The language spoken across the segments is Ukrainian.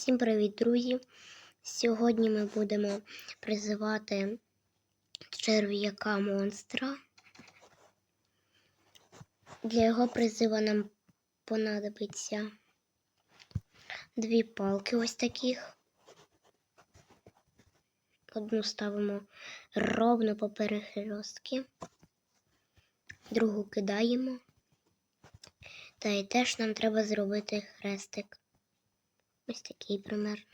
Всім привіт, друзі! Сьогодні ми будемо призивати черв'яка монстра. Для його призиву нам понадобиться дві палки ось таких. Одну ставимо ровно по перехрестки, другу кидаємо. Та й теж нам треба зробити хрестик. Ось такий примерно.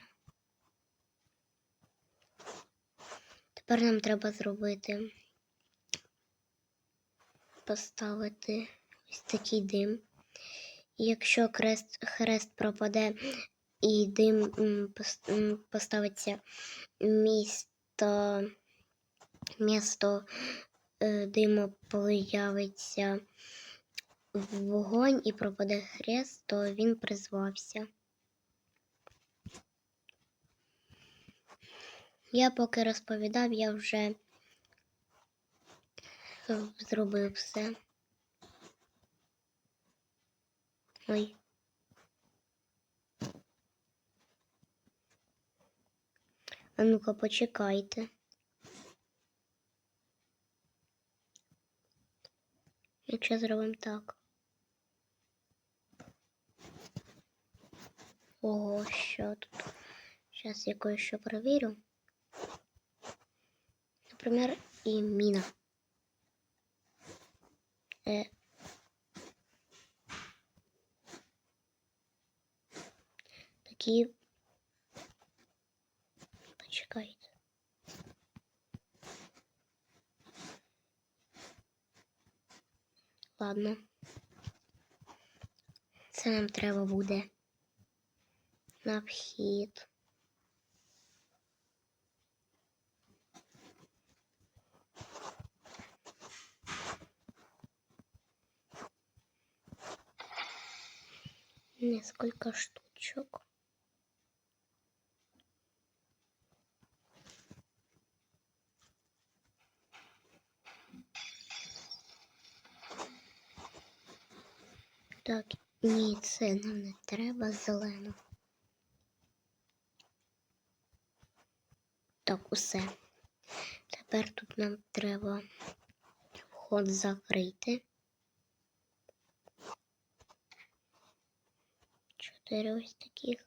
Тепер нам треба зробити, поставити ось такий дим. І якщо хрест, хрест пропаде і дим поставиться місто, місто е, диму появиться вогонь і пропаде хрест, то він призвався. Я поки розповідав, я вже зробив все. Ой. А ну-ка, почекайте. Якщо зробимо так. Ого, що тут? Зараз я кое-що перевірю. Например, и мина. Э. Такие. Почекайте. Ладно. Це нам треба буде на вхід. Несколько штучек. Так, ні, це нам не треба зелену. Так, усе. Тепер тут нам треба вход закрити. Чотири ось таких.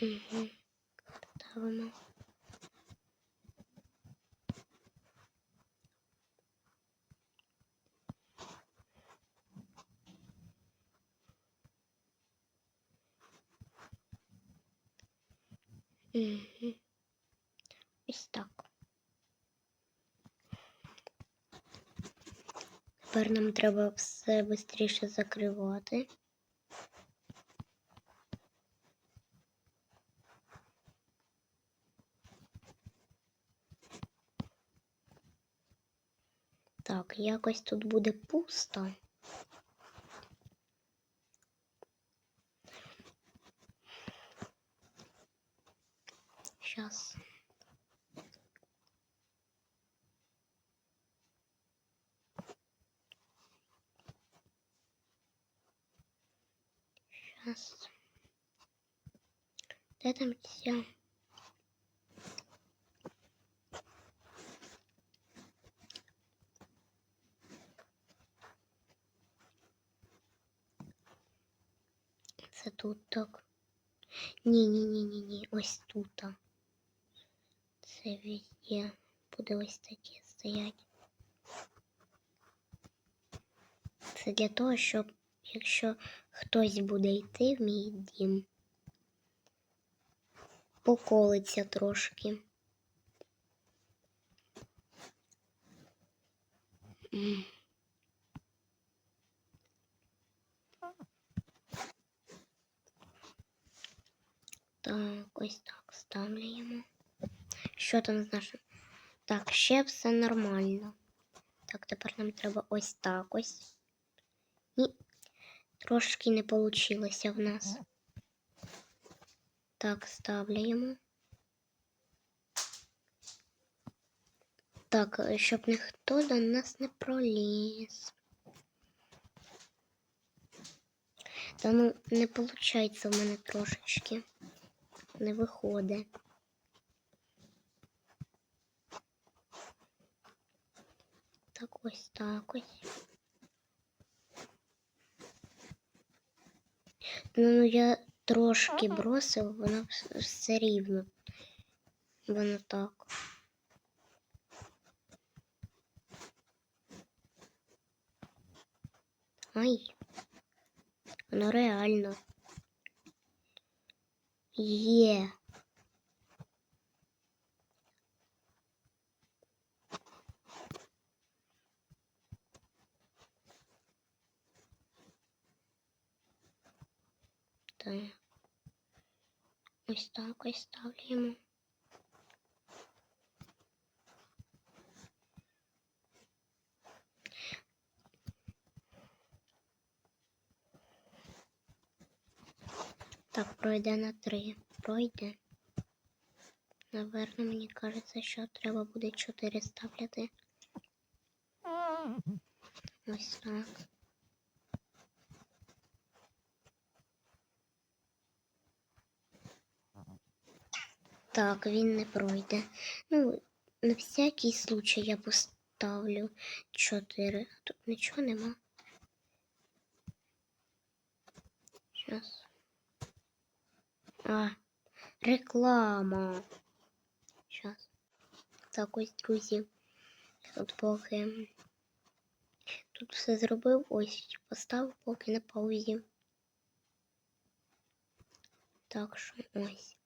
Угу. Ставимо. Угу. Ось так. Тепер нам треба все швидше закривати. Так, якось тут буде пусто. Сейчас. Де там ця? Це тут так. Ні, ні, ні, ні, ні. Ось тут. Це везде буде ось таке стоять. Це для того, щоб якщо хтось буде йти в мій дім, поколиться трошки. Так, ось так ставляємо. Що там з нашим? Так, ще все нормально. Так, тепер нам треба ось так ось. Ні, трошки не вийшло в нас. Так, ставляємо. Так, е, щоб ніхто до нас не проліз. Та ну, не виходить в мене трошечки. Не виходить. Так ось так ось. Ну, ну я трошки бросив, воно все рівно. Воно так. Ай. Воно реально. Є. Так. Ось так ось ставляємо. Так, пройде на три. Пройде. Наверно, мені кажеться, що треба буде чотири ставляти. Ось так. Так, він не пройде. Ну, на всякий случай я поставлю 4. Тут нічого нема. Сейчас. А, реклама. Сейчас. Так, ось, друзі. Тут поки тут все зробив, ось поставив поки на паузі. Так що ось.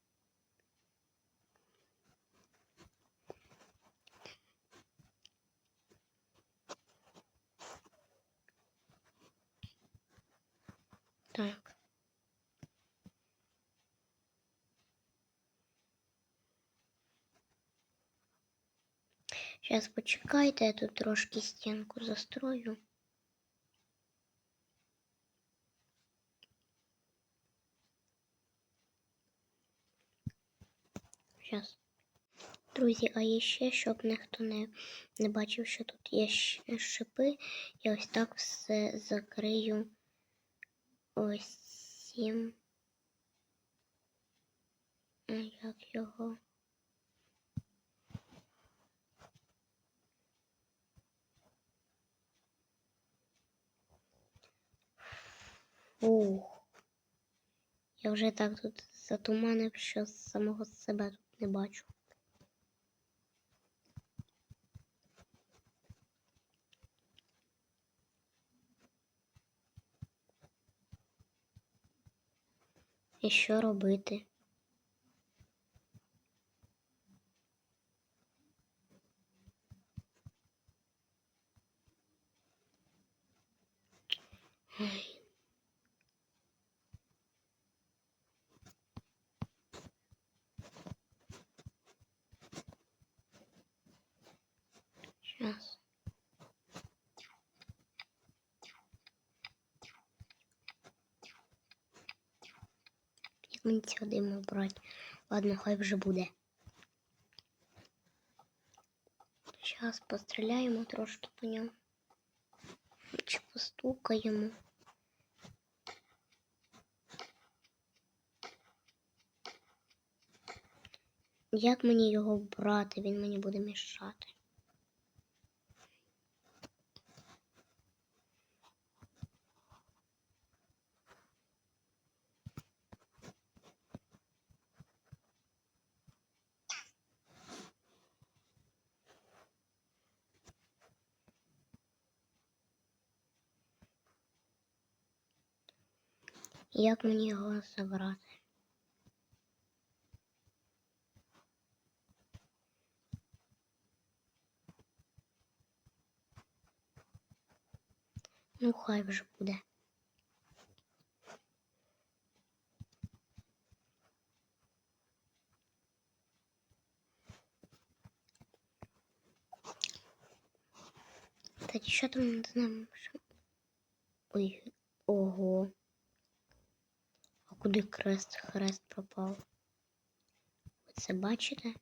Так. Сейчас почекайте, я тут трошки стінку застрою. Сейчас. Друзі, а є ще, щоб ніхто не, не бачив, що тут є шипи, я ось так все закрию ось цим. Як його? Ух. Я вже так тут затуманив, що самого себе тут не бачу. І що робити? Ой. Сейчас. Як мені диму брати? Ладно, хай вже буде. Зараз постріляємо трошки по ньому. Чи постукаємо. Як мені його брати? Він мені буде мішати. Як мені його забрати? Ну, хай вже буде. Та що там не знаю. Ой, ого куди хрест хрест пропав. Ви це бачите?